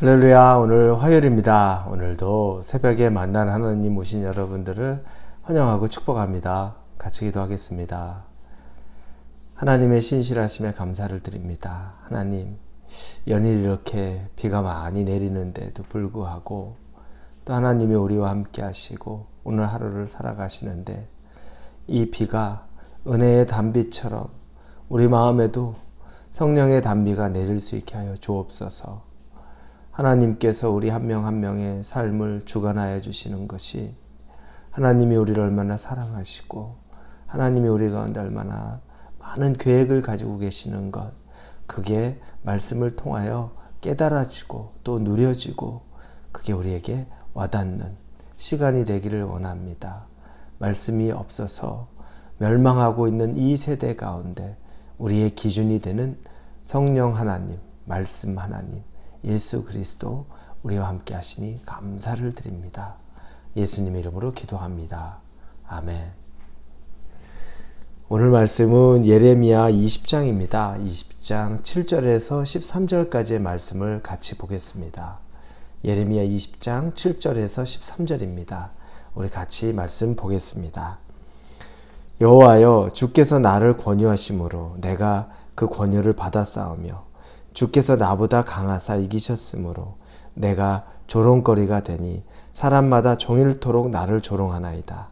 할렐루야 오늘 화요일입니다. 오늘도 새벽에 만난 하나님 오신 여러분들을 환영하고 축복합니다. 같이 기도하겠습니다. 하나님의 신실하심에 감사를 드립니다. 하나님 연일 이렇게 비가 많이 내리는데도 불구하고 또 하나님이 우리와 함께 하시고 오늘 하루를 살아가시는데 이 비가 은혜의 단비처럼 우리 마음에도 성령의 단비가 내릴 수 있게 하여 주옵소서. 하나님께서 우리 한명한 명의 삶을 주관하여 주시는 것이 하나님이 우리를 얼마나 사랑하시고 하나님이 우리 가운데 얼마나 많은 계획을 가지고 계시는 것 그게 말씀을 통하여 깨달아지고 또 누려지고 그게 우리에게 와닿는 시간이 되기를 원합니다. 말씀이 없어서 멸망하고 있는 이 세대 가운데 우리의 기준이 되는 성령 하나님, 말씀 하나님, 예수 그리스도 우리와 함께 하시니 감사를 드립니다. 예수님의 이름으로 기도합니다. 아멘. 오늘 말씀은 예레미야 20장입니다. 20장 7절에서 13절까지의 말씀을 같이 보겠습니다. 예레미야 20장 7절에서 13절입니다. 우리 같이 말씀 보겠습니다. 여호와여 주께서 나를 권유하심으로 내가 그 권유를 받아 싸우며 주께서 나보다 강하사 이기셨으므로 내가 조롱거리가 되니 사람마다 종일토록 나를 조롱하나이다.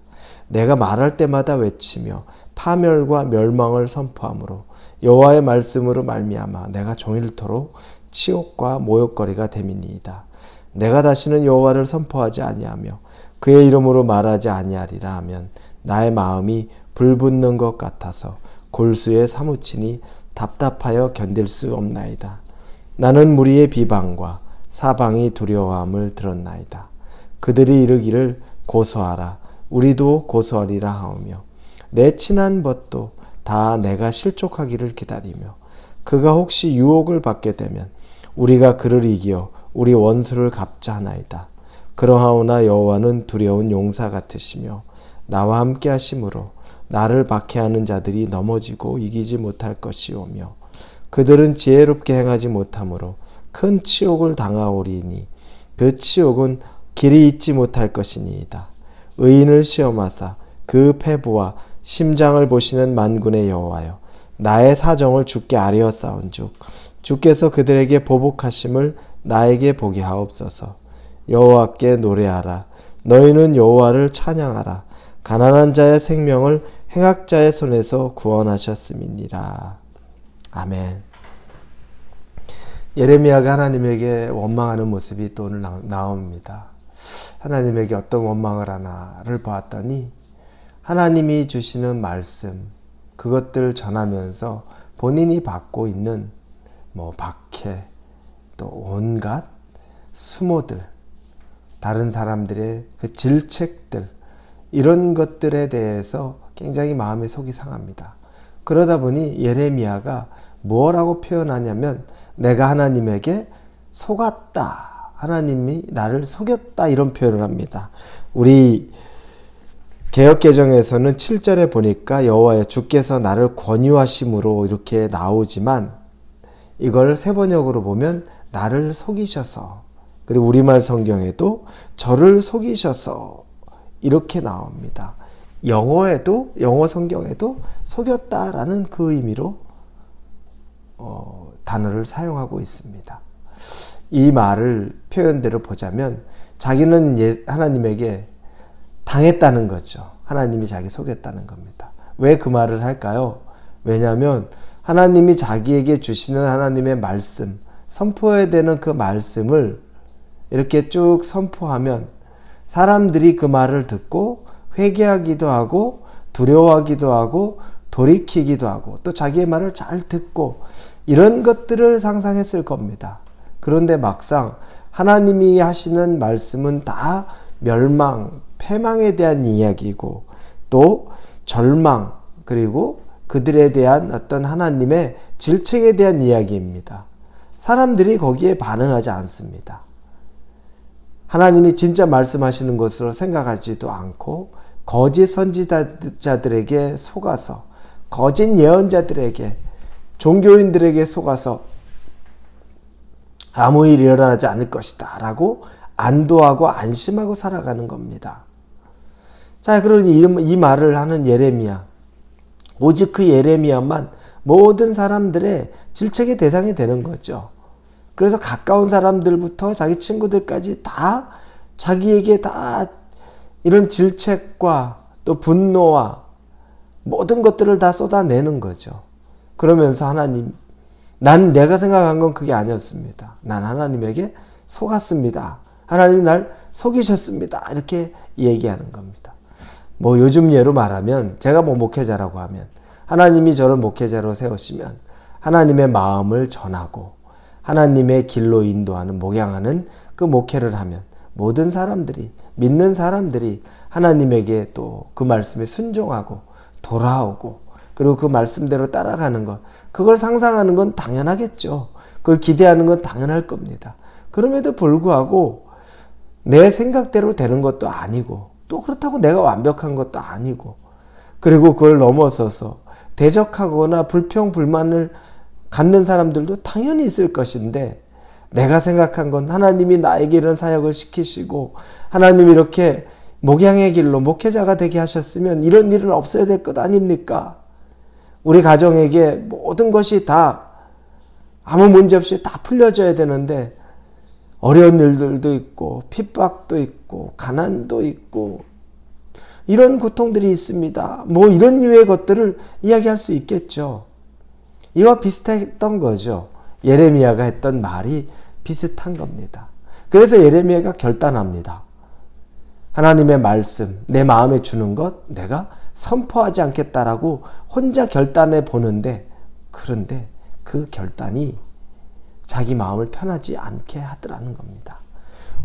내가 말할 때마다 외치며 파멸과 멸망을 선포하므로 여호와의 말씀으로 말미암아 내가 종일토록 치욕과 모욕거리가 됨이니이다. 내가 다시는 여호와를 선포하지 아니하며 그의 이름으로 말하지 아니하리라 하면 나의 마음이 불붙는 것 같아서 골수에 사무치니 답답하여 견딜 수 없나이다. 나는 무리의 비방과 사방이 두려워함을 들었나이다. 그들이 이르기를 고소하라. 우리도 고소하리라 하오며 내 친한 벗도 다 내가 실족하기를 기다리며 그가 혹시 유혹을 받게 되면 우리가 그를 이기어 우리 원수를 갚자 하나이다. 그러하오나 여호와는 두려운 용사 같으시며 나와 함께 하심으로 나를 박해하는 자들이 넘어지고 이기지 못할 것이오며 그들은 지혜롭게 행하지 못하므로 큰 치욕을 당하오리니 그 치욕은 길이 잊지 못할 것이니이다. 의인을 시험하사 그 패부와 심장을 보시는 만군의 여호와여 나의 사정을 주께 아뢰어 싸운즉 주께서 그들에게 보복하심을 나에게 보게 하옵소서. 여호와께 노래하라. 너희는 여호와를 찬양하라. 가난한 자의 생명을 행악자의 손에서 구원하셨음이니라 아멘 예레미야가 하나님에게 원망하는 모습이 또 오늘 나옵니다. 하나님에게 어떤 원망을 하나를 보았더니 하나님이 주시는 말씀 그것들을 전하면서 본인이 받고 있는 뭐 박해 또 온갖 수모들 다른 사람들의 그 질책들 이런 것들에 대해서 굉장히 마음의 속이 상합니다. 그러다 보니 예레미야가 뭐라고 표현하냐면 내가 하나님에게 속았다. 하나님이 나를 속였다 이런 표현을 합니다. 우리 개혁 개정에서는 7절에 보니까 여호와여 주께서 나를 권유하심으로 이렇게 나오지만 이걸 세 번역으로 보면 나를 속이셔서 그리고 우리말 성경에도 저를 속이셔서 이렇게 나옵니다. 영어에도 영어 성경에도 속였다라는 그 의미로 어, 단어를 사용하고 있습니다. 이 말을 표현대로 보자면 자기는 예, 하나님에게 당했다는 거죠. 하나님이 자기 속였다는 겁니다. 왜 그 말을 할까요? 왜냐하면 하나님이 자기에게 주시는 하나님의 말씀, 선포해야 되는 그 말씀을 이렇게 쭉 선포하면 사람들이 그 말을 듣고 회개하기도 하고 두려워하기도 하고 돌이키기도 하고 또 자기의 말을 잘 듣고 이런 것들을 상상했을 겁니다. 그런데 막상 하나님이 하시는 말씀은 다 멸망, 패망에 대한 이야기고 또 절망 그리고 그들에 대한 어떤 하나님의 질책에 대한 이야기입니다. 사람들이 거기에 반응하지 않습니다. 하나님이 진짜 말씀하시는 것으로 생각하지도 않고 거짓 선지자들에게 속아서 거짓 예언자들에게 종교인들에게 속아서 아무 일 일어나지 않을 것이다. 라고 안도하고 안심하고 살아가는 겁니다. 자, 그러니 이, 이 말을 하는 예레미야. 오직 그 예레미야만 모든 사람들의 질책의 대상이 되는 거죠. 그래서 가까운 사람들부터 자기 친구들까지 다 자기에게 다 이런 질책과 또 분노와 모든 것들을 다 쏟아내는 거죠. 그러면서 하나님, 난 내가 생각한 건 그게 아니었습니다. 난 하나님에게 속았습니다. 하나님이 날 속이셨습니다. 이렇게 얘기하는 겁니다. 뭐 요즘 예로 말하면 제가 뭐 목회자라고 하면 하나님이 저를 목회자로 세우시면 하나님의 마음을 전하고 하나님의 길로 인도하는 목양하는 그 목회를 하면 모든 사람들이 믿는 사람들이 하나님에게 또 그 말씀에 순종하고 돌아오고 그리고 그 말씀대로 따라가는 것 그걸 상상하는 건 당연하겠죠. 그걸 기대하는 건 당연할 겁니다. 그럼에도 불구하고 내 생각대로 되는 것도 아니고 또 그렇다고 내가 완벽한 것도 아니고 그리고 그걸 넘어서서 대적하거나 불평 불만을 갖는 사람들도 당연히 있을 것인데 내가 생각한 건 하나님이 나에게 이런 사역을 시키시고 하나님이 이렇게 목양의 길로 목회자가 되게 하셨으면 이런 일은 없어야 될 것 아닙니까? 우리 가정에게 모든 것이 다 아무 문제 없이 다 풀려져야 되는데 어려운 일들도 있고 핍박도 있고 가난도 있고 이런 고통들이 있습니다. 뭐 이런 류의 것들을 이야기할 수 있겠죠. 이와 비슷했던 거죠. 예레미야가 했던 말이 비슷한 겁니다. 그래서 예레미야가 결단합니다. 하나님의 말씀, 내 마음에 주는 것 내가 선포하지 않겠다라고 혼자 결단해 보는데 그런데 그 결단이 자기 마음을 편하지 않게 하더라는 겁니다.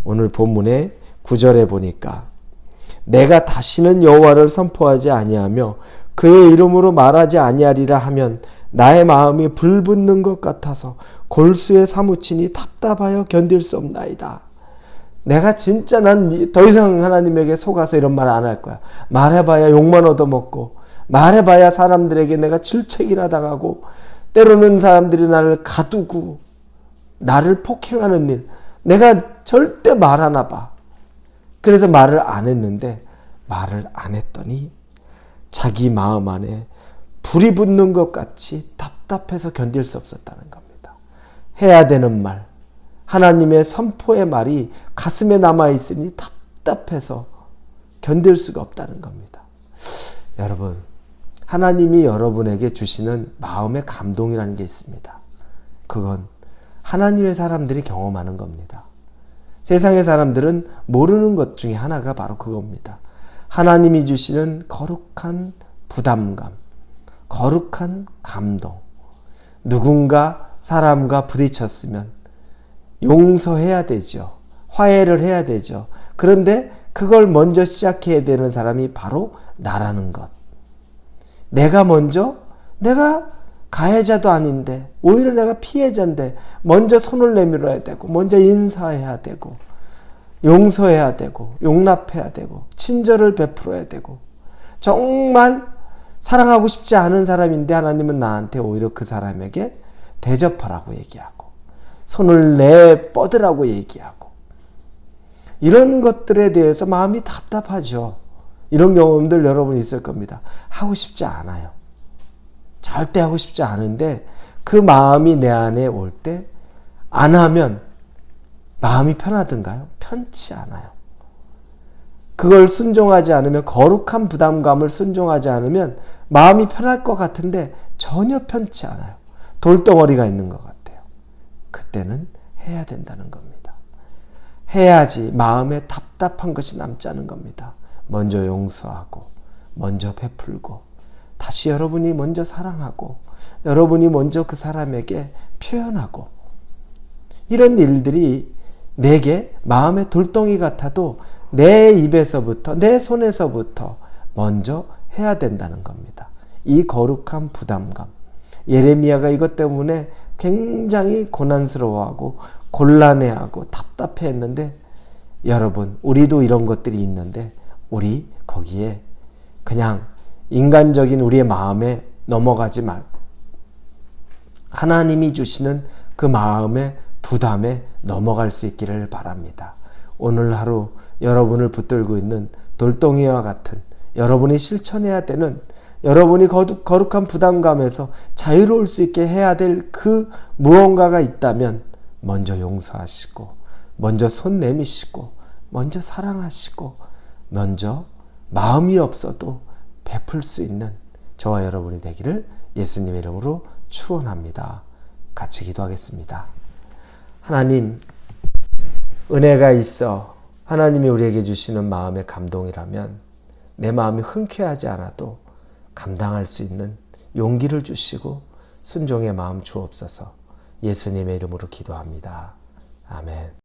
오늘 본문의 구절에 보니까 내가 다시는 여호와를 선포하지 아니하며 그의 이름으로 말하지 아니하리라 하면 나의 마음이 불붙는 것 같아서 골수에 사무치니 답답하여 견딜 수 없나이다. 내가 진짜 난 더 이상 하나님에게 속아서 이런 말 안 할 거야. 말해봐야 욕만 얻어먹고, 말해봐야 사람들에게 내가 질책이나 당하고, 때로는 사람들이 나를 가두고, 나를 폭행하는 일. 내가 절대 말 하나 봐. 그래서 말을 안 했는데, 말을 안 했더니, 자기 마음 안에 불이 붙는 것 같이 답답해서 견딜 수 없었다는 겁니다. 해야 되는 말, 하나님의 선포의 말이 가슴에 남아 있으니 답답해서 견딜 수가 없다는 겁니다. 여러분, 하나님이 여러분에게 주시는 마음의 감동이라는 게 있습니다. 그건 하나님의 사람들이 경험하는 겁니다. 세상의 사람들은 모르는 것 중에 하나가 바로 그겁니다. 하나님이 주시는 거룩한 부담감, 거룩한 감동. 누군가 사람과 부딪혔으면 용서해야 되죠. 화해를 해야 되죠. 그런데 그걸 먼저 시작해야 되는 사람이 바로 나라는 것. 내가 먼저 내가 가해자도 아닌데 오히려 내가 피해자인데 먼저 손을 내밀어야 되고 먼저 인사해야 되고 용서해야 되고 용납해야 되고 친절을 베풀어야 되고 정말 사랑하고 싶지 않은 사람인데 하나님은 나한테 오히려 그 사람에게 대접하라고 얘기하고 손을 내 뻗으라고 얘기하고 이런 것들에 대해서 마음이 답답하죠. 이런 경험들 여러분 있을 겁니다. 하고 싶지 않아요. 절대 하고 싶지 않은데 그 마음이 내 안에 올 때 안 하면 마음이 편하던가요? 편치 않아요. 그걸 순종하지 않으면 거룩한 부담감을 순종하지 않으면 마음이 편할 것 같은데 전혀 편치 않아요. 돌덩어리가 있는 것 같아요. 그때는 해야 된다는 겁니다. 해야지 마음에 답답한 것이 남지 않은 겁니다. 먼저 용서하고, 먼저 베풀고, 다시 여러분이 먼저 사랑하고, 여러분이 먼저 그 사람에게 표현하고, 이런 일들이 내게 마음의 돌덩이 같아도 내 입에서부터, 내 손에서부터 먼저 해야 된다는 겁니다. 이 거룩한 부담감. 예레미야가 이것 때문에 굉장히 고난스러워하고 곤란해하고 답답해 했는데 여러분 우리도 이런 것들이 있는데 우리 거기에 그냥 인간적인 우리의 마음에 넘어가지 말고 하나님이 주시는 그 마음의 부담에 넘어갈 수 있기를 바랍니다. 오늘 하루 여러분을 붙들고 있는 돌덩이와 같은 여러분이 실천해야 되는 여러분이 거룩, 거룩한 부담감에서 자유로울 수 있게 해야 될 그 무언가가 있다면 먼저 용서하시고 먼저 손 내미시고 먼저 사랑하시고 먼저 마음이 없어도 베풀 수 있는 저와 여러분이 되기를 예수님의 이름으로 축원합니다. 같이 기도하겠습니다. 하나님 은혜가 있어 하나님이 우리에게 주시는 마음의 감동이라면 내 마음이 흔쾌하지 않아도 감당할 수 있는 용기를 주시고 순종의 마음 주옵소서 예수님의 이름으로 기도합니다. 아멘.